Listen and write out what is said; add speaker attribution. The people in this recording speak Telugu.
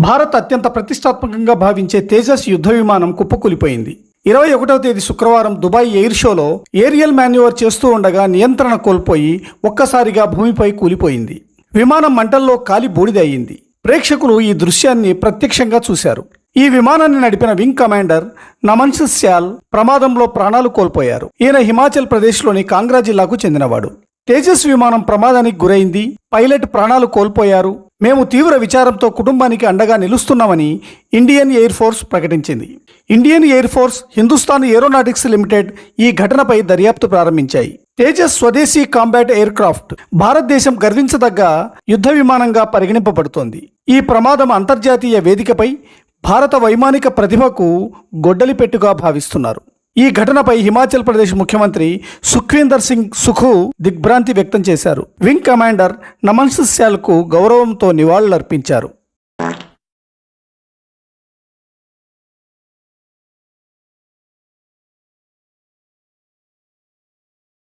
Speaker 1: భారత్ అత్యంత ప్రతిష్టాత్మకంగా భావించే తేజస్ యుద్ధ విమానం కుప్పకూలిపోయింది. ఇరవై ఒకటవ తేదీ శుక్రవారం దుబాయ్ ఎయిర్ షోలో ఏరియల్ మాన్యువర్ చేస్తూ ఉండగా నియంత్రణ కోల్పోయి ఒక్కసారిగా భూమిపై కూలిపోయింది. విమానం మంటల్లో కాలి బూడిద అయింది ప్రేక్షకులు ఈ దృశ్యాన్ని ప్రత్యక్షంగా చూశారు. ఈ విమానాన్ని నడిపిన వింగ్ కమాండర్ నమన్స్ శ్యాల్ ప్రమాదంలో ప్రాణాలు కోల్పోయారు. ఈయన హిమాచల్ ప్రదేశ్లోని కాంగ్రా జిల్లాకు చెందినవాడు. తేజస్ విమానం ప్రమాదానికి గురైంది. పైలట్ ప్రాణాలు కోల్పోయారు. మేము తీవ్ర విచారంతో కుటుంబానికి అండగా నిలుస్తున్నామని ఇండియన్ ఎయిర్ ఫోర్స్ ప్రకటించింది. Indian Air Force Hindustan Aeronautics Limited ఈ ఘటనపై దర్యాప్తు ప్రారంభించాయి. తేజస్ స్వదేశీ కాంబాట్ ఎయిర్ క్రాఫ్ట్ భారతదేశం గర్వించదగ్గ యుద్ధ విమానంగా పరిగణింపబడుతోంది. ఈ ప్రమాదం అంతర్జాతీయ వేదికపై భారత వైమానిక ప్రతిభకు గొడ్డలిపెట్టుగా భావిస్తున్నారు. ఈ ఘటనపై హిమాచల్ ప్రదేశ్ ముఖ్యమంత్రి సుఖ్వీందర్ సింగ్ సుఖు దిగ్భ్రాంతి వ్యక్తం చేశారు. వింగ్ కమాండర్ నమన్స్ శాల్కు గౌరవంతో నివాళులర్పించారు.